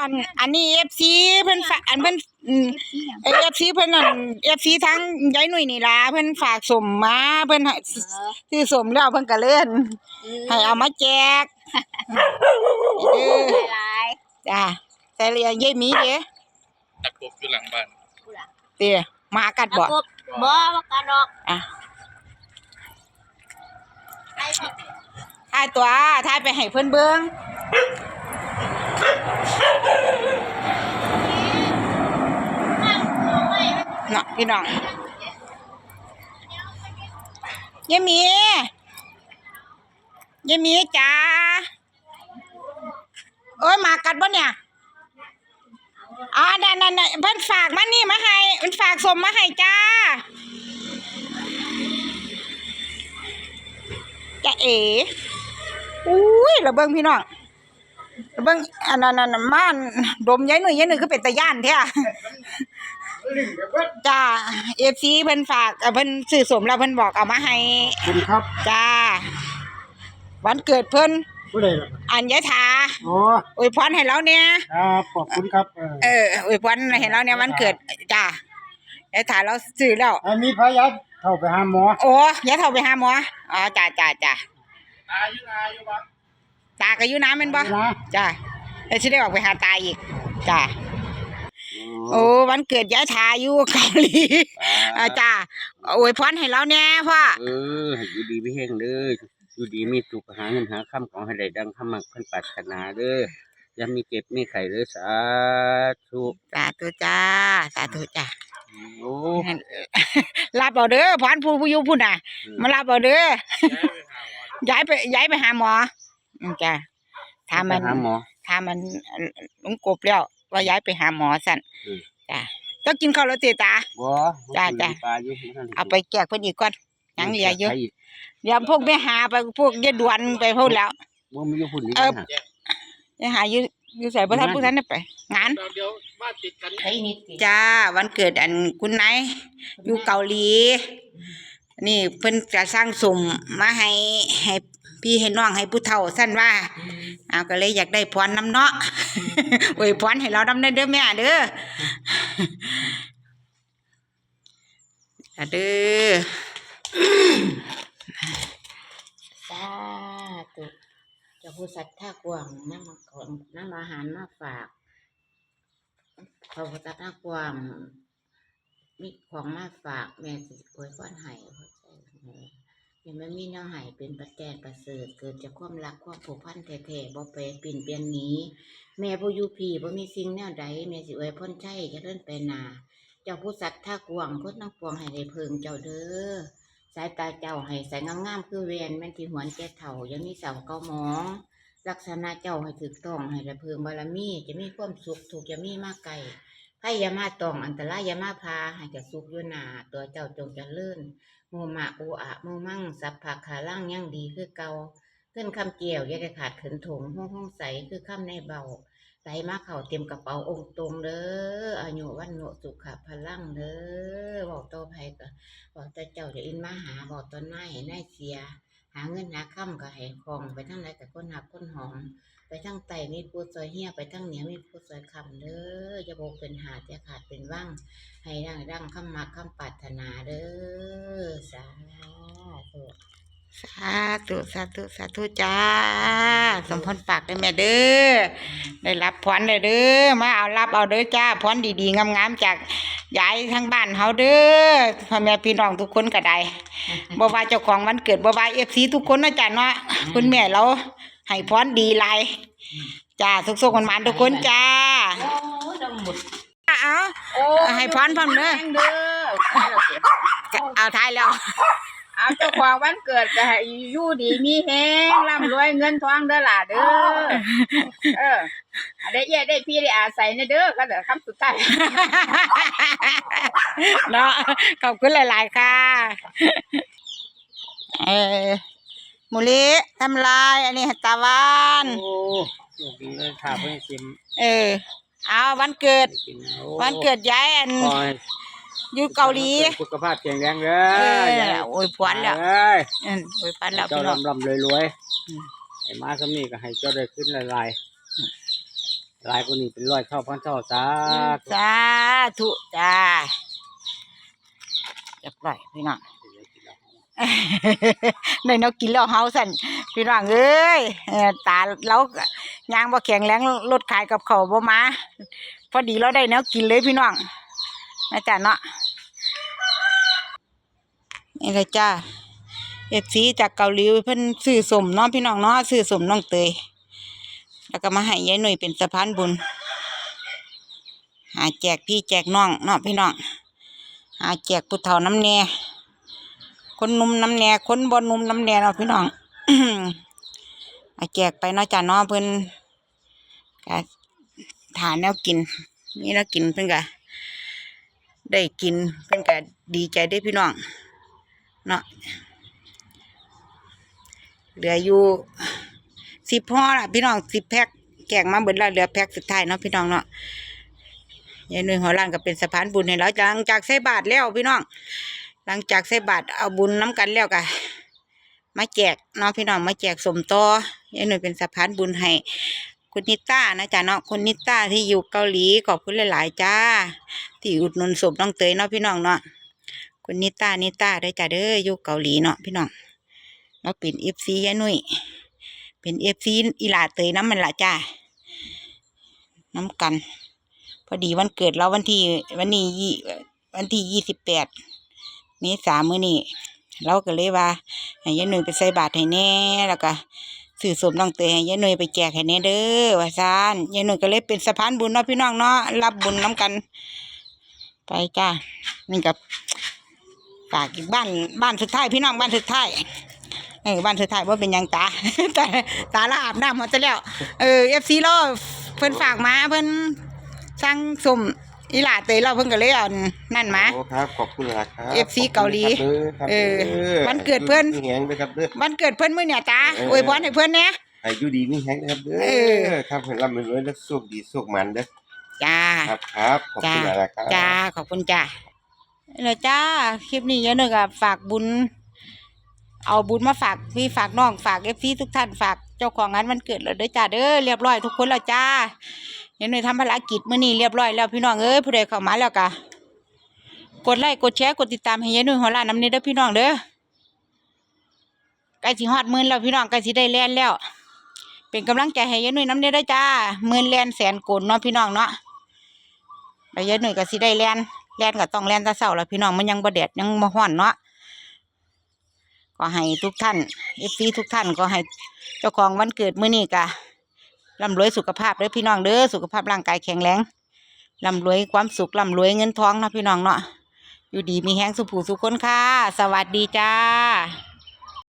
อันอันนี้เอฟซีเพิ่นฝากอันเพิ่นเอฟซีเพิ่นอันเอฟซีทั้งยายหนุ่ยนี่ล่ะเพิ่นฝากสมมาเพิ่นให้ซื้อสมแล้วเพิ่นก็เล่นให้เอามาแจกเด้อหลายจ้าแต่เรียนยายหมีเด้ตะกบอยู่หลังบ้านเด้หมากัดตะบ่กบบ่บ่กระดอกอะไอ้พวกทายตัวทายไปให้เพิ่นเบิ่งเนาะพี่น้องยายมียายมีจ้าโอ้ยหมากัดบ่เนี่ยอ๋อนั่นนั่นนั่นเพิ่นฝากมานี่มาให้เพิ่นฝากสมมาให้จ้าจ้าเอ๋อุ้ยระเบิงพี่น้อง เบิงอันนั้นอันนั้นม่านดมยายหนุ่ยยายหนุ่ยคือเป็นตาย่านแท้จ้าเอฟซีเพิ่นฝากเอ่อเพิ่นซื้อสมแล้วเพิ่นบอกเอามาให้คุณครับจ้าวันเกิดเพิ่นผู้ใดล่ะอัญญาถาอ๋ออวยพรให้เราเนี่ยครับขอบคุณครับเออเอออวยพรให้เราเนี่ยวันเกิดจ้าญาถาเราซื้อแล้วมีพยาเข้าไปหาหมอ โอ้ยาเท่าไปหาหมออ๋อจ้าจ้าจ้า อายุอายุบ่ ตาก็อยู่น้ำแม่นบ่นะ จ้าแล้วสิได้ออกไปหาตาอีกจ้าโอ้วันเกิดยายถาอยู่เกาหลีอ่าจ้าอวยพรให้เราเนี่ยพ่อเออให้อยู่ดีไม่แห้งเด้ออยู่ดีมีสุขหาเงินหาคำของให้ได้ดังคำมักขันปรารถนาเด้ออยังมีเจ็บมีไข้เด้อสาธุสาธุจ้าสาธุจ้า โอ้ รับเอาเด้อพรผู้ผู้อยู่พุ่นน่ะ มารับเอาเด้อย้ายไปย้ายไปหาหมอ อืมจ้ะถ้ามันไปหาหมอถ้ามันหลงกบแล้วว่าย้ายไปหาหมอสั่นอืม จ้ะต้องกินข้าวแล้วเตตา บ่จ้ะจ้ะ ปลาอยู่บ่ทันเอาไปแจกเพิ่นอีกก่อนยังเหลืออยู่ใครกเดี๋ยวพวกไปหาไปพวกยายดวนไปพูดแล้ว บ่มีอยู่พุ่นนี่เออ นะยายหาอยู่อยู่ใส่บ่ทันผู้ทันได้ไป งาน เดี๋ยวบ้านติดกันไอ้นิดสิจ้าวันเกิดอันคุณนายอยู่เกาหลี นี่เพิ่นจะสร้างสมมาให้ให้ พี่ให้น้องให้ผู้เฒ่าสั้นว่าเอาก็เลยอยากได้พรน้ำเนาะอวยพรให้เรานำได้เด้อแม่เด้อจ้าเด้อสาธุเจ้าผู้สัตว์ท่ากวางนำของนำอาหารมาฝากพระพุทธท่ากวางมีของมาฝากแม่สิอวยพรให้เข้าใจ ยังไม่มีแนวให้เป็นประแจนประเสริฐเกิดจากความรักความผูกพันแท้ๆบ่ไปเปลี่ยนเปลี่ยนหนี้แม่ผู้อยู่พี่บ่มีสิ่งแนวใดแม่สิอวยพรใจจะเลื่อนไปหนาเจ้าผู้สัตว์ท่ากวางคนนักปวงให้ได้เพิงเจ้าเด้อสายตาเจ้าให้ใสงามๆคือเวียนแม่นที่หวนแก่เถ่ายังมีเสาเก้าหมอง ลักษณะเจ้าให้ถูกต้องให้ได้เพิงบารมีจะมีความสุขถูกจะมีมากไกล พ่ยามาตองอันตรายยามาพาให้จะสุขอยู่หนา ตัวเจ้าจงเจริญโมมะโออะโมมั่งสัพพะขาล่างยังดีคือเกาขึ้นคำเกี่ยวอย่าได้ขาดขืนถงห้องห้องใสคือคำในเบาใส่มาเข่าเต็มกระเป๋าองค์ตรงเด้ออายุวันโนสุขะพลังเด้อบอกต่อไปก็บอกแต่เจ้าจะอินมาหาบอกตอนนายให้นายเสีย หาเงินหาค่ำก็ให้คองไปทั้งไหนแต่คนหักคนหอม ไปทั้งไตมีผู้ซอยเฮียไปทั้งเหนียมีผู้ซอยคำเด้ออย่าบอกเป็นหาดอย่าขาดเป็นว่างให้ดังดังคำมาคำปรารถนาเด้อสาธุสาธุสาธุสาธุจ้า สมพรปากได้อแม่เด้อได้รับพรเลยเด้อมาเอารับเอาเด้อจ้าพรดีๆงามๆจากยายทั้งบ้านเฮาเด้อพ่อแม่พี่น้องทุกคนก็ได้บ่ว่าเจ้าของวันเกิดบ่ว่า FC ทุกคนเนาะจ้าเนาะคุณแม่เรา ให้พรดีหลายจ้าสุขๆมันๆทุกคนจ้าโอ้ดังหมดเอาให้พรพร้อมเด้อเด้อเอาท้ายแล้วเอาเจ้าของวันเกิดก็ให้อยู่ดีมีแฮงร่ำรวยเงินทองเด้อล่ะเด้อเออได้เอี้ยได้พี่ได้อาศัยในเด้อก็เด้อคำสุดท้ายเนาะขอบคุณหลาย ๆ ค่ะ เออ มูลิทำลาย อันนี้ให้ตาวันโอ้โชคดีเลยค่ะเพิ่นกินเออ เอาวันเกิด กินโอ้วันเกิดยายอันขอให้อยู่เกาหลีสุขภาพแข็งแรงเด้เอออโอ้ยพรแล้วเอ้ยอืมโอ้ยพรแล้วเจ้าพี่น้องลำลำรวยรวยอืม ไอ้มาสำนีก็ให้เจ้าได้ขึ้นหลายหลายคนนี้เป็นร้อยเท่าพันเท่าสาธุสาธุจ้าเรียบร้อยพี่น้อง ในนกกินแล้วเฮาสั่นพี่น้องเอ้ยตาเรายางบ่แข็งแรงรถขายกับเขาบ่มาพอดีเราได้แนวกินเลยพี่น้องนะจ๊ะเนาะนี่เลยจ้าเอฟซีจากเกาหลีเพิ่นซื้อสมเนาะพี่น้องเนาะซื้อสมน้องเตยแล้วก็มาให้ยายหน่ยเป็นสะพานบุญ หาแจกพี่แจกน้องเนาะพี่น้องหาแจกผู้เฒ่าน้ำแน่ คนนุ่มน้ำแน่คนบ่หนุ่มน้ำแน่เนาะพี่น้องอาแจกไปเนาะจ้าเนาะเพิ่นก็ทานแนวกินนี่แนวกินเพิ่นก็ได้กินเพิ่นก็ดีใจได้พี่น้องเนาะเหลืออยู่สิบห่อละพี่น้องสิบแพ็คแจกมาเบิดแล้วเหลือแพ็คสุดท้ายเนาะพี่น้องเนาะยายหนุ่ยหัวล้านก็เป็นสะพานบุญให้เราหลังจากใส่บาทแล้วพี่น้อง หลังจากใส่บาทเอาบุญน้ำกันแล้วก็มาแจกเนาะพี่น้องมาแจกสมต่อยายหนุ่ยเป็นสะพานบุญให้คุณนิต้านะจ๊ะเนาะคุณนิต้าที่อยู่เกาหลีขอบคุณหลายๆจ้า ที่อุดหนุนสมน้องเตยเนาะพี่น้องเนาะคุณนิต้านิต้าได้จ้าเด้ออยู่เกาหลีเนาะพี่น้องเราเป็นเอฟซียายหนุ่ยเป็นเอฟซีอีหลาเตยน้ำมันละจ้าน้ำกัน พอดีวันเกิดเราวันที่วันนี้วันที่ยี่สิบแปด เมษามื้อนี้เราก็เลยว่าให้ยายหนุ่ยไปใส่บาตรให้แน่แล้วก็สื่อสมน้องเตยให้ยายหนุ่ยไปแจกให้แน่เด้อว่าซานยายหนุ่ยก็เลยเป็นสะพานบุญเนาะพี่น้องเนาะรับบุญน้กัน ไปจ้านี่กับฝากอีกบ้านบ้านสุดท้ายพี่น้องบ้านสุดท้ายเออบ้านสุดท้ายว่าเป็นยังตาตาตาละอาบน้ำหมดจะแล้วเออเอฟซีเราเพิ่นฝากมาเพิ่นสั่งสม อีหลาเตยเราเพิ่งก็เลยเอานั่นมา โอ้ครับขอบคุณหลายครับ FC เกาหลีขอบคุณครับเออด้อวันเกิดเพิ่น มีแหงด้วยครับเด้อ วันเกิดเพิ่นมื้อเนี่ยจ้าเออ อวยพรให้เพิ่นเนี่ย อายุดีมีแหงนะครับเด้เอออ ครับให้ร่ำให้รวยและสุขดีสุขมันเด้อจ้า ครับครับขอบคุณหลายๆครับ จ้า ขอบคุณจ้าเลยจ้า คลิปนี้เยอะหนึ่งอะฝากบุญ เอาบุญมาฝากพี่ฝากน้องฝากเอฟซีทุกท่านฝากเจ้าของงานวันเกิดเลยเด้อจ้าเด้อเรียบร้อยทุกคนแล้วจ้าเดี๋ ยวหน่อยทำภารกิจมื้อนี้เรียบร้อยแล้วพี่น้องเอ้ยผู้ใดเข้ามาแล้วกะกดไลค์กดแชร์กดติดตามให้ยายหนุ่ยหัวล้านน้ำนี้เด้อพี่น้องเด้อใกล้สิฮอดหมื่นแล้วพี่น้องใกล้สิได้แล่นแล้ว เป็นกำลังใจให้ยายหนุ่ยน้ำนี้เด้อจ้าหมื่นแล่นแสนโกนเนาะพี่น้องเนาะแล้วยายหนุ่ยก็สิได้แล่นแล่นก็ต้องแล่นตะเช้าแล้วพี่น้องมันยังบ่แดดยังบ่ฮ้อนเนาะก็ให้ทุกท่านเอฟซีทุกท่านก็ให้เจ้าของวันเกิดมื้อนี้ก็ ร่ำรวยสุขภาพเด้อพี่น้องเด้อสุขภาพร่างกายแข็งแรงร่ำรวยความสุขร่ำรวยเงินทองนะพี่น้องเนาะอยู่ดีมีแห้งสุผูสุขคนค่ะ สวัสดีจ้า